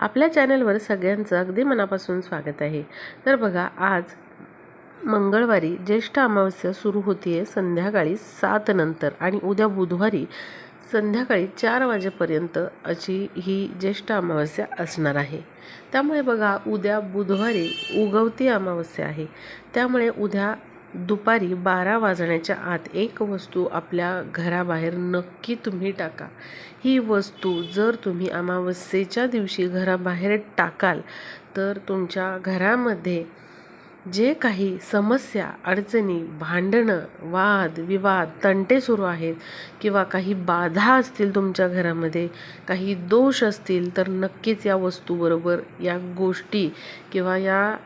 आपल्या चॅनलवर सगळ्यांचं अगदी मनापासून स्वागत आहे. तर बघा आज मंगळवारी ज्येष्ठ अमावस्या सुरू होतीये संध्याकाळी सात नंतर आणि उद्या बुधवारी संध्याकाळी चार वाजेपर्यंत अशी ही ज्येष्ठ अमावस्या असणार आहे. त्यामुळे बघा उद्या बुधवारी उगवती अमावस्या आहे. त्यामुळे उद्या दुपारी बारा वाजण्याच्या आत एक वस्तू आपल्या घराबाहेर नक्की तुम्ही टाका. ही वस्तू जर तुम्ही अमावस्येच्या दिवशी घराबाहेर टाकाल तर तुमच्या घरामध्ये जे काही समस्या अडचणी भांडणं वाद विवाद तंटे सुरू आहेत किंवा काही बाधा असतील तुमच्या घरामध्ये काही दोष असतील तर नक्कीच या वस्तूबरोबर या गोष्टी किंवा या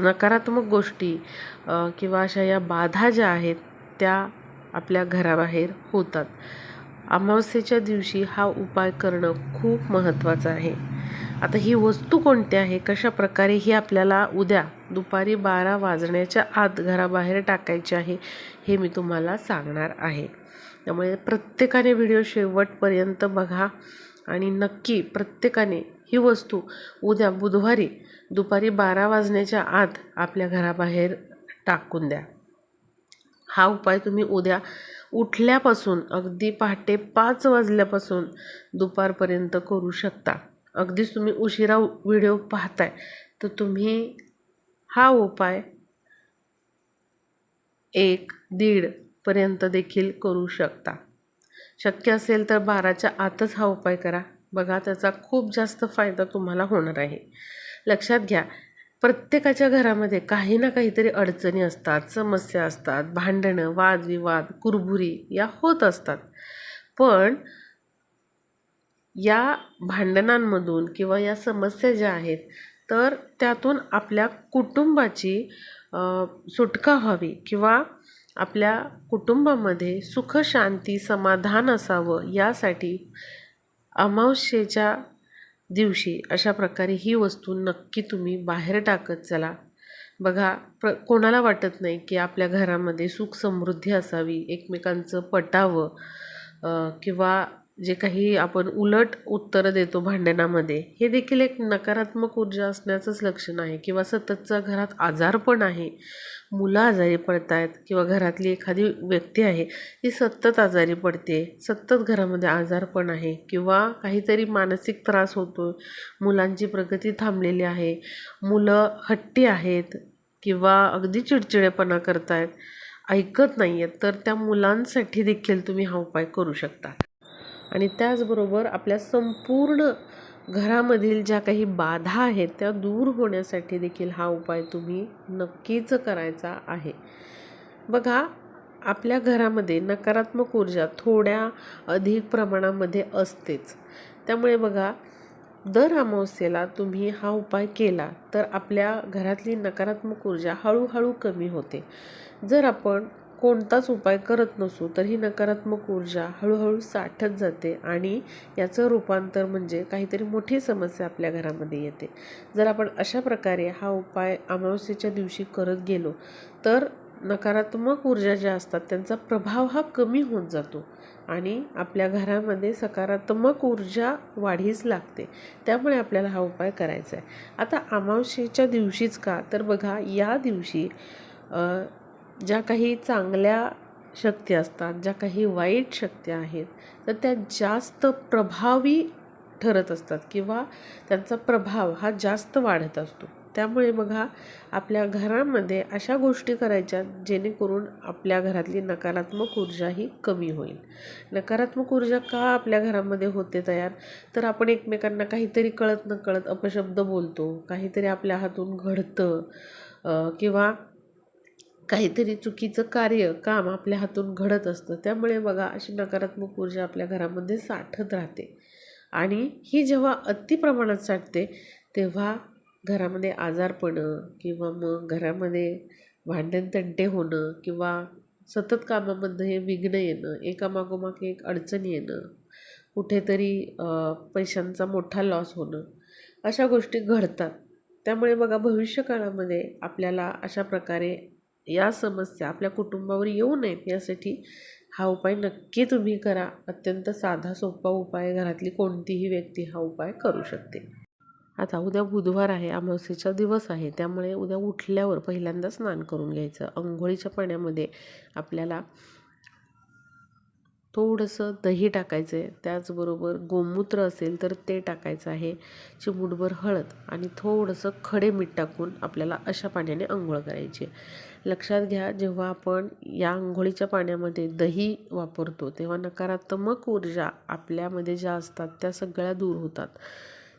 नकारात्मक गोष्टी किंवा अशा या बाधा ज्या आहेत त्या आपल्या घराबाहेर होतात. अमावस्येच्या दिवशी हा उपाय करणं खूप महत्त्वाचं आहे. आता ही वस्तू कोणती आहे? कशा प्रकारे ही आपल्याला उद्या दुपारी बारा वाजण्याच्या आत घराबाहेर टाकायची आहे हे मी तुम्हाला सांगणार आहे. त्यामुळे प्रत्येकाने व्हिडिओ शेवटपर्यंत बघा आणि नक्की प्रत्येकाने ही वस्तू उद्या बुधवारी दुपारी बारा वाजण्याच्या आत आपल्या घराबाहेर टाकून द्या. हा उपाय तुम्ही उद्या उठल्यापासून अगदी पहाटे पाच वाजल्यापासून दुपारपर्यंत करू शकता. अगदीच तुम्ही उशिरा व्हिडिओ पाहताय तर तुम्ही हा उपाय एक दीडपर्यंत देखील करू शकता. शक्य असेल तर बाराच्या आतच हा उपाय करा. बघा त्याचा खूप जास्त फायदा तुम्हाला होणार आहे. लक्षात घ्या. प्रत्येकाच्या घरामध्ये काही ना काहीतरी अडचणी असतात समस्या असतात भांडणं वादविवाद कुरबुरी या होत असतात. पण या भांडणांमधून किंवा या समस्या ज्या आहेत तर त्यातून आपल्या कुटुंबाची सुटका व्हावी किंवा आपल्या कुटुंबामध्ये सुख शांती समाधान असावं यासाठी अमावस्येच्या दिवशी अशा प्रकारे ही वस्तू नक्की तुम्ही बाहेर टाकत चला. बघा प्र कोणाला वाटत नाही की आपल्या घरामध्ये सुख समृद्धी असावी एकमेकांचं पटावं किंवा जे काही आपण उलट उत्तरं देतो भांडणामध्ये हे देखील एक नकारात्मक ऊर्जा असण्याचंच लक्षण आहे. किंवा सततचा घरात आजारपण आहे मुलं आजारी पडत आहेत किंवा घरातली एखादी व्यक्ती आहे ती सतत आजारी पडते सतत घरामध्ये आजारपण आहे किंवा काहीतरी मानसिक त्रास होतो मुलांची प्रगती थांबलेली आहे मुलं हट्टी आहेत किंवा अगदी चिडचिडेपणा करत आहेत ऐकत नाही आहेत तर त्या मुलांसाठी देखील तुम्ही हा उपाय करू शकता. आणि त्याचबरोबर आपल्या संपूर्ण घरामधील ज्या काही बाधा आहेत त्या दूर होण्यासाठी देखील हा उपाय तुम्ही नक्कीच करायचा आहे. बघा आपल्या घरामध्ये नकारात्मक ऊर्जा थोड्या अधिक प्रमाणामध्ये असतेच. त्यामुळे बघा दर अमावस्येला तुम्ही हा उपाय केला तर आपल्या घरातली नकारात्मक ऊर्जा हळूहळू कमी होते. जर आपण कोणताच उपाय करत नसू तर ही नकारात्मक ऊर्जा हळूहळू साठत जाते आणि याचं रूपांतर म्हणजे काहीतरी मोठी समस्या आपल्या घरामध्ये येते. जर आपण अशा प्रकारे हा उपाय अमावस्येच्या दिवशी करत गेलो तर नकारात्मक ऊर्जा ज्या असतात त्यांचा प्रभाव हा कमी होत जातो आणि आपल्या घरामध्ये सकारात्मक ऊर्जा वाढीस लागते. त्यामुळे आपल्याला हा उपाय करायचा आहे आता अमावस्येच्या दिवशीच का? तर बघा या दिवशी ज्या काही चांगल्या शक्ती असतात ज्या काही वाईट शक्ती आहेत तर त्या जास्त प्रभावी ठरत असतात किंवा त्यांचा प्रभाव हा जास्त वाढत असतो. त्यामुळे बघा आपल्या घरामध्ये अशा गोष्टी करायच्या जेणेकरून आपल्या घरातली नकारात्मक ऊर्जा ही कमी होईल. नकारात्मक ऊर्जा का आपल्या घरामध्ये होते तयार? तर आपण एकमेकांना काहीतरी कळत न कळत अपशब्द बोलतो काहीतरी आपल्या हातून घडतं किंवा काहीतरी चुकीचं कार्य काम आपल्या हातून घडत असतं. त्यामुळे बघा अशी नकारात्मक ऊर्जा आपल्या घरामध्ये साठत राहते. आणि ही जेव्हा अति प्रमाणात साठते तेव्हा घरामध्ये आजारपणं किंवा मग घरामध्ये भांडण तंटे होणं किंवा सतत कामामध्ये विघ्न येणं एकामागोमाग एक अडचण येणं कुठेतरी पैशांचा मोठा लॉस होणं अशा गोष्टी घडतात. त्यामुळे बघा भविष्यकाळामध्ये आपल्याला अशा प्रकारे या समस्या आपल्या कुटुंबावर येऊ नयेत यासाठी हा उपाय नक्की तुम्ही करा. अत्यंत साधा सोपा उपाय घरातली कोणतीही व्यक्ती हा उपाय करू शकते. आता उद्या बुधवार आहे अमावस्येचा दिवस आहे त्यामुळे उद्या उठल्यावर पहिल्यांदा स्नान करून घ्यायचं. अंघोळीच्या पाण्यामध्ये आपल्याला थोडंसं दही टाकायचं आहे. त्याचबरोबर गोमूत्र असेल तर ते टाकायचं आहे. चिमूटभर हळद आणि थोडंसं खडे मीठ टाकून आपल्याला अशा पाण्याने अंघोळ करायची लक्षात घ्या जेव्हा आपण या आंघोळीच्या पाण्यामध्ये दही वापरतो तेव्हा नकारात्मक ऊर्जा आपल्यामध्ये ज्या असतात त्या सगळ्या दूर होतात.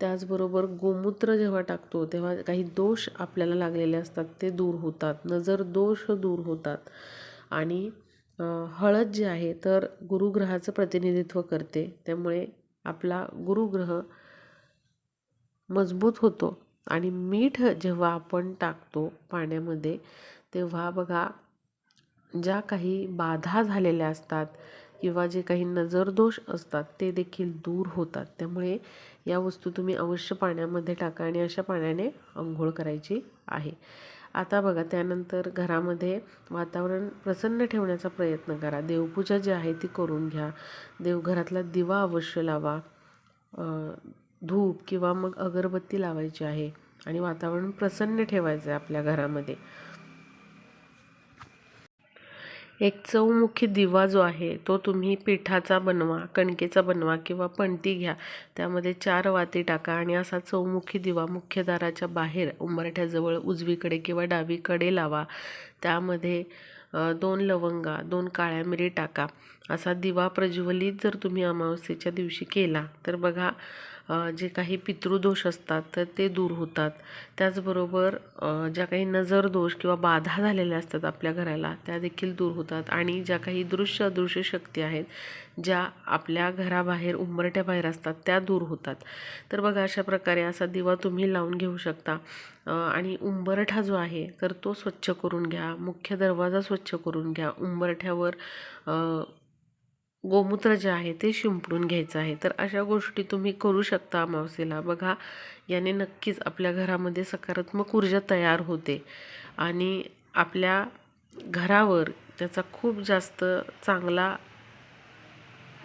त्याचबरोबर गोमूत्र जेव्हा टाकतो तेव्हा काही दोष आपल्याला लागलेले असतात ते दूर होतात. नजर दोष दूर होतात. आणि हळद जी आहे तर गुरुग्रहाचं प्रतिनिधित्व करते. त्यामुळे आपला गुरुग्रह मजबूत होतो आणि मीठ जेव्हा आपण टाकतो पाण्यामध्ये तेव्हा बघा ज्या काही बाधा झालेल्या असतात किंवा जे काही नजरदोष असतात ते देखील दूर होतात. त्यामुळे या वस्तू तुम्ही अवश्य पाण्यामध्ये टाका आणि अशा पाण्याने अंघोळ करायची आहे. आता बघा त्यानंतर घरामध्ये वातावरण प्रसन्न ठेवण्याचा प्रयत्न करा. देवपूजा जी आहे ती करून घ्या. देवघरातला दिवा अवश्य लावा. धूप किंवा मग अगरबत्ती लावायची आहे आणि वातावरण प्रसन्न ठेवायचं आहे आपल्या घरामध्ये. एक चौमुखी दिवा जो आहे तो तुम्ही पिठाचा बनवा कणकेचा बनवा किंवा पणती घ्या. त्यामध्ये चार वाती टाका आणि असा चौमुखी दिवा मुख्य दाराच्या बाहेर उंबरठ्याजवळ उजवीकडे किंवा डावीकडे लावा. त्यामध्ये दोन लवंगा दोन काळ्या मिरी टाका. असा दिवा प्रज्वलित जर तुम्ही अमावस्येच्या दिवशी केला तर बघा जे काही पितृदोष असतात तर ते दूर होतात. त्याचबरोबर ज्या काही नजर दोष किंवा बाधा झालेल्या असतात आपल्या घराला त्या देखील दूर होतात. आणि ज्या काही दृश्य अदृश्य शक्ती आहेत ज्या आपल्या घराबाहेर उंबरट्याबाहेर असतात त्या दूर होतात. तर बघा अशा प्रकारे असा दिवा तुम्ही लावून घेऊ शकता. आणि उंबरठा जो आहे तर तो स्वच्छ करून घ्या. मुख्य दरवाजा स्वच्छ करून घ्या. उंबरठ्यावर गोमूत्र जे आहे ते शिंपडून घ्यायचं आहे. तर अशा गोष्टी तुम्ही करू शकता अमावस्येला. बघा याने नक्कीच आपल्या घरामध्ये सकारात्मक ऊर्जा तयार होते आणि आपल्या घरावर त्याचा खूप जास्त चांगला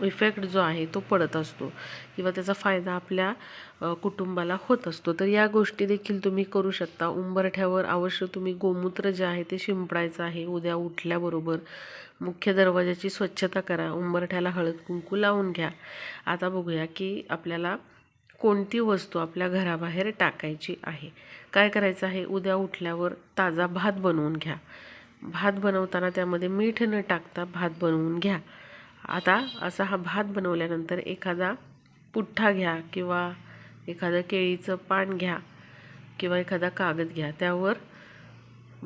इफेक्ट जो आहे तो पडत असतो किंवा त्याचा फायदा आपल्या कुटुंबाला होत असतो. तर या गोष्टी देखील तुम्ही करू शकता. उंबरठ्यावर अवश्य तुम्ही गोमूत्र जे आहे ते शिंपडायचं आहे. उद्या उठल्याबरोबर मुख्य दरवाजाची स्वच्छता करा. उंबरठ्याला हळद कुंकू लावून घ्या. आता बघूया की आपल्याला कोणती वस्तू आपल्या घराबाहेर टाकायची आहे. काय करायचं आहे? उद्या उठल्यावर ताजा भात बनवून घ्या. भात बनवताना त्यामध्ये मीठ न टाकता भात बनवून घ्या. आता असा हा भात बनवल्यानंतर एखादा पुठ्ठा घ्या किंवा एखादं केळीचं पान घ्या किंवा एखादा कागद घ्या त्यावर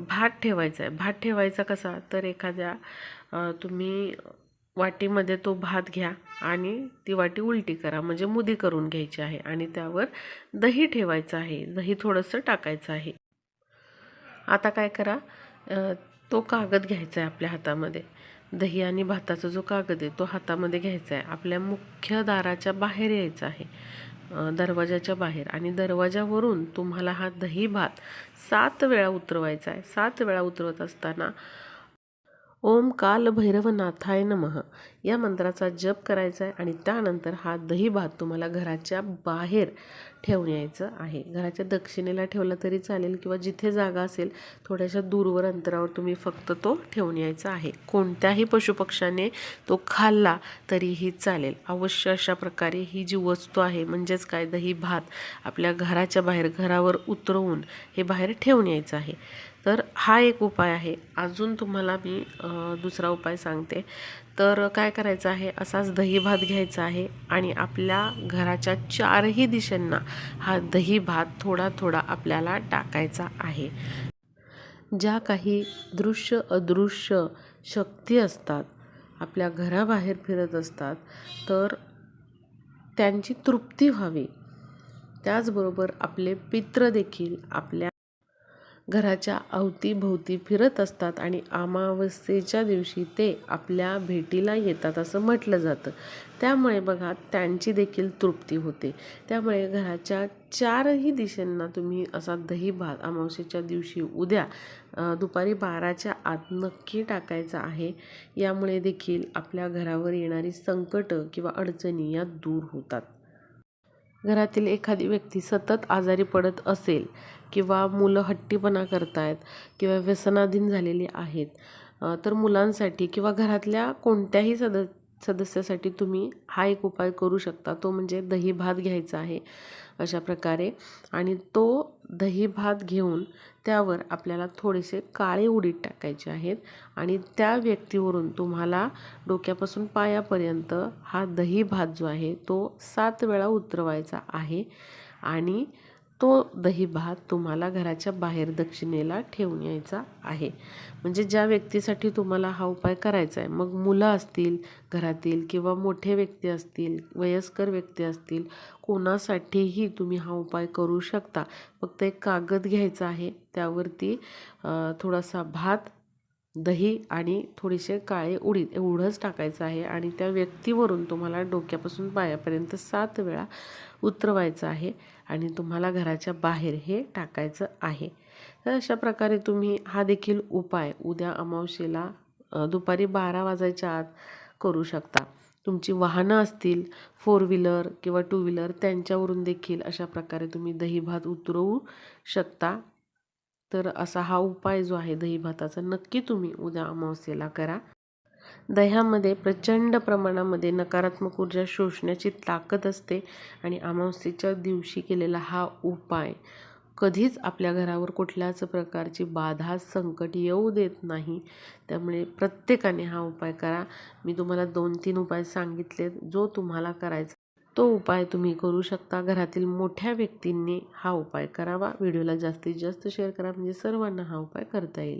भात ठेवायचा आहे. भात ठेवायचा कसा? तर एखाद्या तुम्ही वाटीमध्ये तो भात घ्या आणि ती वाटी उलटी करा म्हणजे मुदी करून घ्यायची आहे आणि त्यावर दही ठेवायचं आहे. दही थोडंसं टाकायचं आहे. आता काय करा? तो कागद घ्यायचा आहे आपल्या हातामध्ये. दही आणि भाताचा जो कागद आहे तो हातामध्ये घ्यायचा आहे. आपल्या मुख्य दाराच्या बाहेर यायचा आहे. दरवाजाच्या बाहेर. आणि दरवाजावरून तुम्हाला हा दही भात सात वेळा उतरवायचा आहे. सात वेळा उतरवत असताना ओम काल भैरवनाथाय नमः. या मंत्राचा जप करायचा आहे आणि त्यानंतर हा दही भात तुम्हाला घराच्या बाहेर ठेवून यायचं आहे. घराच्या दक्षिणेला ठेवला तरी चालेल किंवा जिथे जागा असेल थोड्याशा दूरवर अंतरावर तुम्ही फक्त तो ठेवून यायचा आहे. कोणत्याही पशुपक्षाने तो खाल्ला तरीही चालेल. अवश्य अशा प्रकारे ही जी वस्तू आहे म्हणजेच काय? दही भात आपल्या घराच्या बाहेर घरावर उतरवून हे बाहेर ठेवून यायचं आहे. तर हा एक उपाय आहे. अजून तुम्हाला मी दुसरा उपाय सांगते. तर काय करायचं आहे? असाच दही भात घ्यायचा आहे आणि आपल्या घराच्या चारही दिशांना हा दही भात थोडा थोडा आपल्याला टाकायचा आहे. ज्या काही दृश्य अदृश्य शक्ती असतात आपल्या घराबाहेर फिरत असतात तर त्यांची तृप्ती व्हावी. त्याचबरोबर आपले पित्र देखील आपल्या घराच्या अवतीभोवती फिरत असतात आणि अमावस्येच्या दिवशी ते आपल्या भेटीला येतात असं म्हटलं जातं. त्यामुळे बघा त्यांची देखील तृप्ती होते. त्यामुळे घराच्या चारही दिशांना तुम्ही असा दही भात अमावस्येच्या दिवशी उद्या दुपारी बाराच्या आत नक्की टाकायचा आहे. यामुळे देखील आपल्या घरावर येणारी संकटं किंवा अडचणी या दूर होतात. घरातील एखादी व्यक्ती सतत आजारी पडत असेल किंवा मुलं हट्टीपणा करतायत किंवा व्यसनाधीन झालेली आहेत तर मुलांसाठी किंवा घरातल्या कोणत्याही सद सदस्यासाठी तुम्ही हा एक उपाय करू शकता. तो म्हणजे दही भात घ्यायचा आहे अशा प्रकारे. आणि तो दही भात घेऊन त्यावर आपल्याला थोडेसे काळे उडीद टाकायचे आहेत. आणि त्या व्यक्तीवरून तुम्हाला डोक्यापासून पायापर्यंत हा दही भात जो आहे तो सात वेळा उतरवायचा आहे. आणि तो दही भात तुम्हाला घराच्या बाहेर दक्षिणेला ठेवून यायचा आहे. म्हणजे ज्या व्यक्तीसाठी तुम्हाला हा उपाय करायचा आहे मग मुलं असतील घरातील किंवा मोठे व्यक्ती असतील वयस्कर व्यक्ती असतील कोणासाठीही तुम्ही हा उपाय करू शकता. फक्त एक कागद घ्यायचा आहे त्यावरती थोडासा भात दही आणि थोडेसे काळे उडीद एवढंच टाकायचं आहे आणि त्या व्यक्तीवरून तुम्हाला डोक्यापासून पायापर्यंत सात वेळा उतरवायचं आहे आणि तुम्हाला घराच्या बाहेर हे टाकायचं आहे. तर अशा प्रकारे तुम्ही हा देखील उपाय उद्या अमावस्येला दुपारी बारा वाजायच्या आत करू शकता. तुमची वाहनं असतील फोर व्हीलर किंवा टू व्हीलर त्यांच्यावरून देखील अशा प्रकारे तुम्ही दहीभात उतरवू शकता. तर असा हा उपाय जो आहे दहीभाताचा नक्की तुम्ही उद्या अमावस्येला करा. दह्यामध्ये प्रचंड प्रमाणामध्ये नकारात्मक ऊर्जा शोषण्याची ताकद असते आणि अमावस्येच्या दिवशी केलेला हा उपाय कधीच आपल्या घरावर कुठल्याच प्रकारची बाधा संकट येऊ देत नाही. त्यामुळे प्रत्येकाने हा उपाय करा. मी तुम्हाला दोन तीन उपाय सांगितलेत. जो तुम्हाला करायचा तो उपाय तुम्ही करू शकता. घरातील मोठ्या व्यक्तींनी हा उपाय करावा. व्हिडिओला जास्तीत जास्त शेअर करा. म्हणजे सर्वांना हा उपाय करता येईल.